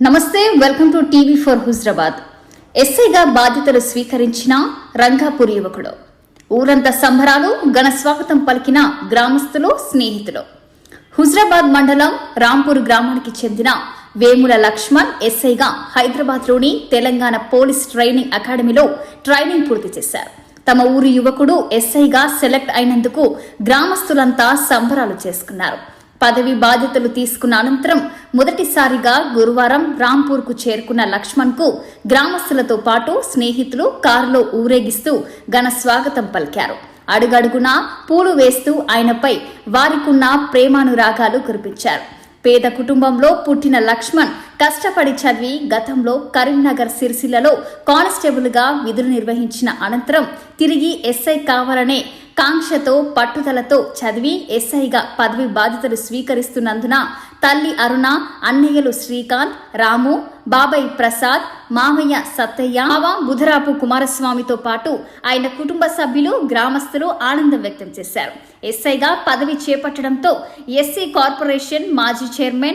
నమస్తే welcome to TV for Huzurabad. ఎస్ఐగా బాధ్యతలు స్వీకరించిన రంగాపూర్ యువకుడు. ఊరంతా సంబరాలు ఘన స్వాగతం పలికిన గ్రామస్తులు స్నేహితులు. హుజరాబాద్ మండలం రాంపూర్ గ్రామానికి చెందిన వేముల లక్ష్మణ్ ఎస్ఐగా హైదరాబాద్లోని తెలంగాణ పోలీస్ ట్రైనింగ్ అకాడమీలో ట్రైనింగ్ పూర్తి చేశారు. తమ ఊరి యువకుడు ఎస్ఐగా సెలెక్ట్ అయినందుకు గ్రామస్తులంతా సంబరాలు చేసుకున్నారు. పదవి బాధ్యతలు తీసుకున్న అనంతరం మొదటిసారిగా గురువారం రాంపూర్కు చేరుకున్న లక్ష్మణ్కు గ్రామస్తులతో పాటు స్నేహితులు కారులో ఊరేగిస్తూ ఘన స్వాగతం పలికారు. అడుగడుగునా పూలు వేస్తూ ఆయనపై వారికున్న ప్రేమానురాగాలు కురిపించారు. పేద కుటుంబంలో పుట్టిన లక్ష్మణ్ కష్టపడి చదివి గతంలో కరీంనగర్ సిరిసిల్లలో కానిస్టేబుల్గా విధులు నిర్వహించిన అనంతరం తిరిగి ఎస్ఐ కావాలనే కాంక్షతో పట్టుదలతో చదివి ఎస్ఐగా పదవి బాధ్యతలు స్వీకరిస్తున్నందున తల్లి అరుణ అన్నయ్యలు శ్రీకాంత్ రాము బాబాయ్ ప్రసాద్ మామయ్య సత్తయ్య మావ బుధరాపు కుమారస్వామితో పాటు ఆయన కుటుంబ సభ్యులు గ్రామస్తులు ఆనందం వ్యక్తం చేశారు. ఎస్ఐగా పదవి చేపట్టడంతో ఎస్సీ కార్పొరేషన్ మాజీ చైర్మన్